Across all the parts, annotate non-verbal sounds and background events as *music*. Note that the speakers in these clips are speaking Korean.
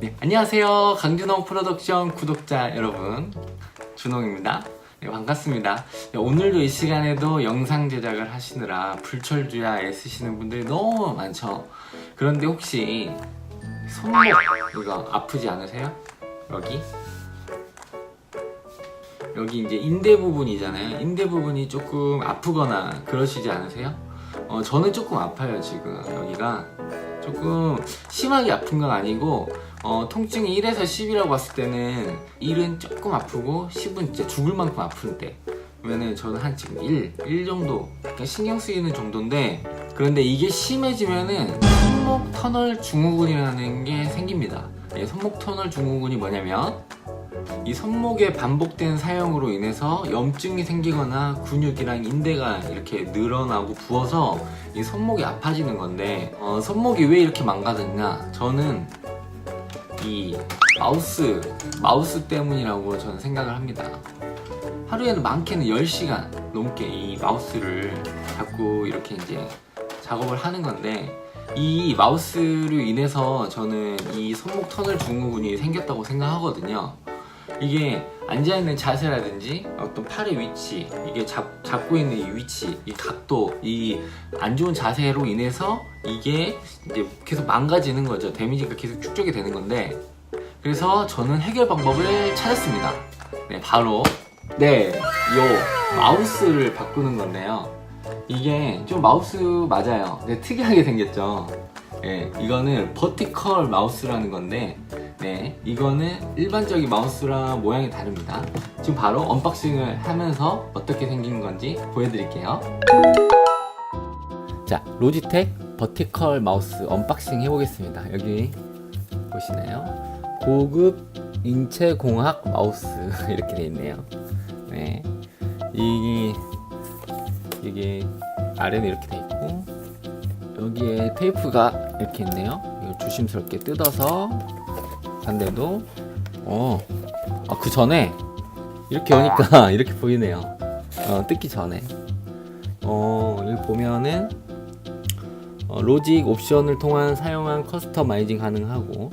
네, 안녕하세요. 강준홍 프로덕션 구독자 여러분. 준홍입니다. 네, 반갑습니다. 네, 오늘도 이 시간에도 영상 제작을 하시느라 불철주야 애쓰시는 분들이 너무 많죠. 그런데 혹시 손목 이거 아프지 않으세요? 여기? 여기 이제 인대 부분이잖아요. 인대 부분이 조금 아프거나 그러시지 않으세요? 어, 저는 조금 아파요, 지금. 여기가. 조금 심하게 아픈 건 아니고, 어, 통증이 1에서 10이라고 봤을 때는 1은 조금 아프고 10은 진짜 죽을 만큼 아픈 데. 그러면은 저는 한 지금 1, 1 정도 약간 신경 쓰이는 정도인데, 그런데 이게 심해지면은 손목 터널 증후군이라는 게 생깁니다. 예, 손목 터널 증후군이 뭐냐면, 이 손목의 반복된 사용으로 인해서 염증이 생기거나 근육이랑 인대가 이렇게 늘어나고 부어서 이 손목이 아파지는 건데 어, 손목이 왜 이렇게 망가졌냐 저는 이 마우스 마우스 때문이라고 저는 생각을 합니다. 하루에는 많게는 10시간 넘게 이 마우스를 자꾸 이렇게 이제 작업을 하는 건데 이 마우스로 인해서 저는 이 손목 터널 증후군이 생겼다고 생각하거든요 이게 앉아있는 자세라든지 어떤 팔의 위치, 이게 잡, 잡고 있는 이 위치, 이 각도, 이 안 좋은 자세로 인해서 이게 이제 계속 망가지는 거죠. 데미지가 계속 축적이 되는 건데. 그래서 저는 해결 방법을 찾았습니다. 네, 바로, 네, 요 마우스를 바꾸는 건데요. 이게 좀 마우스 맞아요. 근데 특이하게 생겼죠. 네, 이거는 버티컬 마우스라는 건데, 네, 이거는 일반적인 마우스랑 모양이 다릅니다. 지금 바로 언박싱을 하면서 어떻게 생긴 건지 보여드릴게요. 자, 로지텍 버티컬 마우스 언박싱 해보겠습니다. 여기 보시나요? 고급 인체 공학 마우스 *laughs* 이렇게 돼 있네요. 네, 이 이게 아래는 이렇게 돼 있고 여기에 테이프가 이렇게 있네요. 이걸 조심스럽게 뜯어서 반대도 어, 아, 그 전에 이렇게 오니까 *laughs* 이렇게 보이네요. 어, 뜯기 전에. 어, 여기 보면은 어, 로직 옵션을 통한 사용한 커스터마이징 가능하고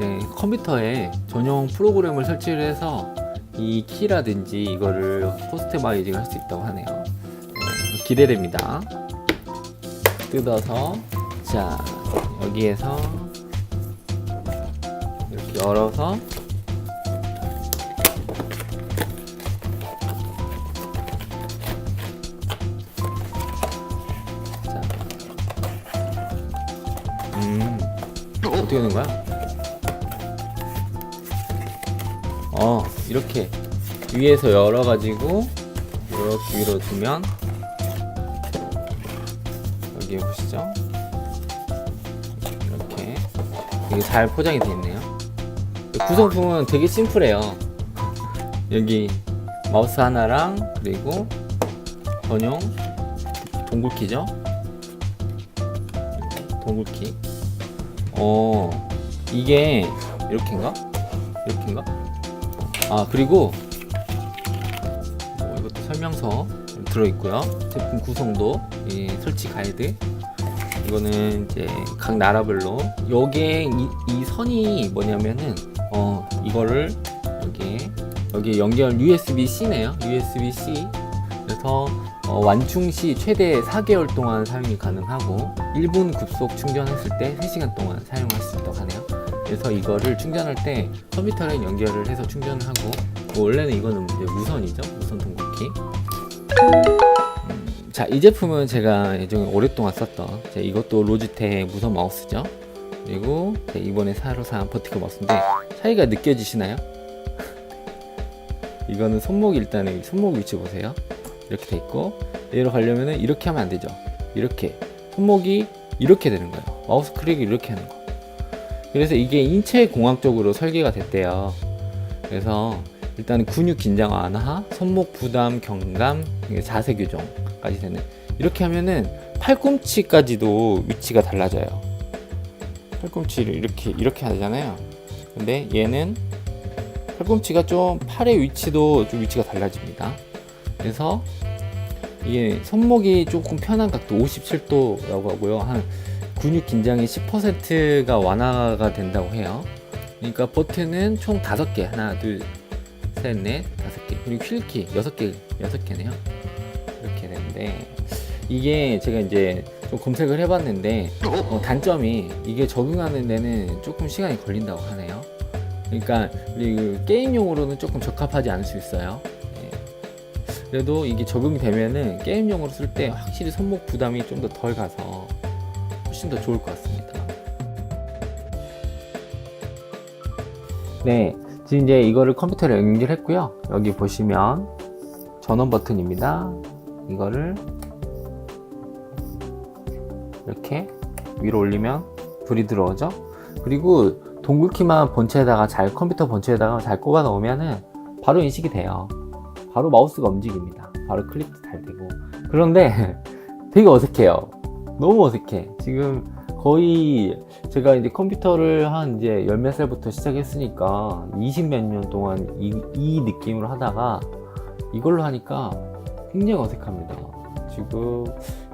네, 컴퓨터에 전용 프로그램을 설치를 해서 이 키라든지 이거를 커스터마이징 할 수 있다고 하네요. 네, 기대됩니다. 뜯어서 자 여기에서 열어서 자, 음, 어떻게 하는 거야? 어, 이렇게 위에서 열어가지고 이렇게 위로 두면 여기 보시죠? 이렇게 이게 잘 포장이 되어 있네요. 구성품은 되게 심플해요. 여기 마우스 하나랑 그리고 전용 동굴키죠? 동굴키. 어, 이게 이렇게인가? 이렇게인가? 아, 그리고 뭐 이것도 설명서 들어있고요. 제품 구성도, 이 설치 가이드, 이거는 이제 각 나라별로 여기에 이, 이 선이 뭐냐면은 어 이거를 여기에 여기 연결 USB C네요. USB C 그래서 어, 완충 시 최대 4개월 동안 사용이 가능하고 1분 급속 충전했을 때 3시간 동안 사용할 수 있다고 하네요. 그래서 이거를 충전할 때 컴퓨터랑 연결을 해서 충전을 하고 뭐 원래는 이거는 이제 무선이죠. 무선 동굴키. 자, 이 제품은 제가 예전에 오랫동안 썼던 제 이것도 로지텍 무선 마우스죠. 그리고 제 이번에 새로 산 버티컬 마우스인데 차이가 느껴지시나요? *laughs* 이거는 손목 일단은 손목 위치 보세요. 이렇게 돼 있고 얘로 가려면은 이렇게 하면 안 되죠. 이렇게 손목이 이렇게 되는 거예요. 마우스 클릭을 이렇게 하는 거. 그래서 이게 인체 공학적으로 설계가 됐대요. 그래서 일단 근육 긴장 완화, 손목 부담 경감, 자세 교정 까지 되는 이렇게 하면은 팔꿈치까지도 위치가 달라져요. 팔꿈치를 이렇게 이렇게 하잖아요. 근데 얘는 팔꿈치가 좀 팔의 위치도 좀 위치가 달라집니다. 그래서 이게 손목이 조금 편한 각도 57도라고 하고요. 한 근육 긴장이 10%가 완화가 된다고 해요. 그러니까 버튼은 총 다섯 개 하나 둘 셋 넷 다섯 개 그리고 휠키 여섯 개 여섯 개네요 이렇게 되는데 이게 제가 이제 좀 검색을 해봤는데 어, 단점이 이게 적응하는 데는 조금 시간이 걸린다고 하네요 그러니까 우리 그 게임용으로는 조금 적합하지 않을 수 있어요 예. 그래도 이게 적응이 되면은 게임용으로 쓸 때 확실히 손목 부담이 좀 더 덜 가서 훨씬 더 좋을 것 같습니다 네, 지금 이제 이거를 컴퓨터에 연결했고요. 여기 보시면 전원 버튼입니다. 이거를 이렇게 위로 올리면 불이 들어오죠. 그리고 동글키만 본체에다가 잘 컴퓨터 본체에다가 잘 꼽아 놓으면은 바로 인식이 돼요. 바로 마우스가 움직입니다. 바로 클릭도 잘 되고. 그런데 *laughs* 되게 어색해요. 너무 어색해. 지금 거의 제가 이제 컴퓨터를 한 이제 열 몇 살부터 시작했으니까 20 몇 년 동안 이, 이 느낌으로 하다가 이걸로 하니까 굉장히 어색합니다. 지금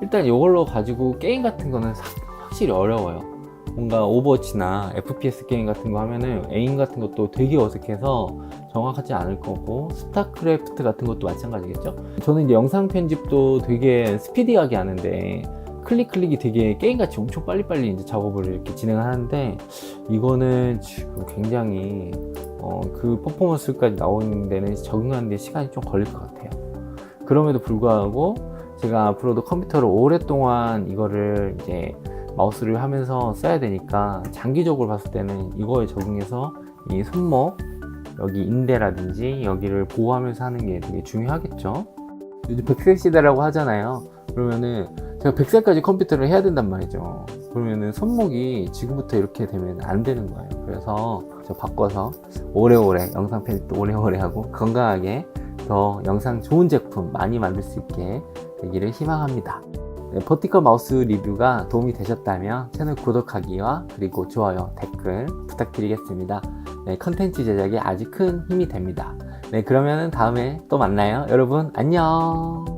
일단 이걸로 가지고 게임 같은 거는 사- 확실히 어려워요. 뭔가 오버워치나 FPS 게임 같은 거 하면은 에임 같은 것도 되게 어색해서 정확하지 않을 거고 스타크래프트 같은 것도 마찬가지겠죠. 저는 이제 영상 편집도 되게 스피디하게 하는데 클릭 클릭이 되게 게임같이 엄청 빨리빨리 이제 작업을 이렇게 진행하는데 이거는 지금 굉장히 어, 그 퍼포먼스까지 나오는 데는 적응하는 데 시간이 좀 걸릴 것 같아요. 그럼에도 불구하고 제가 앞으로도 컴퓨터를 오랫동안 이거를 이제 마우스를 하면서 써야 되니까 장기적으로 봤을 때는 이거에 적응해서 이 손목 여기 인대라든지 여기를 보호하면서 하는 게 되게 중요하겠죠. 요즘 100세 시대라고 하잖아요. 그러면은 제가 100살까지 컴퓨터를 해야 된단 말이죠. 그러면은 손목이 지금부터 이렇게 되면 안 되는 거예요. 그래서 저 바꿔서 오래오래 영상 편집도 오래오래 하고 건강하게 더 영상 좋은 제품 많이 만들 수 있게 되기를 희망합니다. 네, 버티컬 마우스 리뷰가 도움이 되셨다면 채널 구독하기와 그리고 좋아요, 댓글 부탁드리겠습니다. 네, 컨텐츠 제작에 아주 큰 힘이 됩니다. 네, 그러면 다음에 또 만나요. 여러분, 안녕!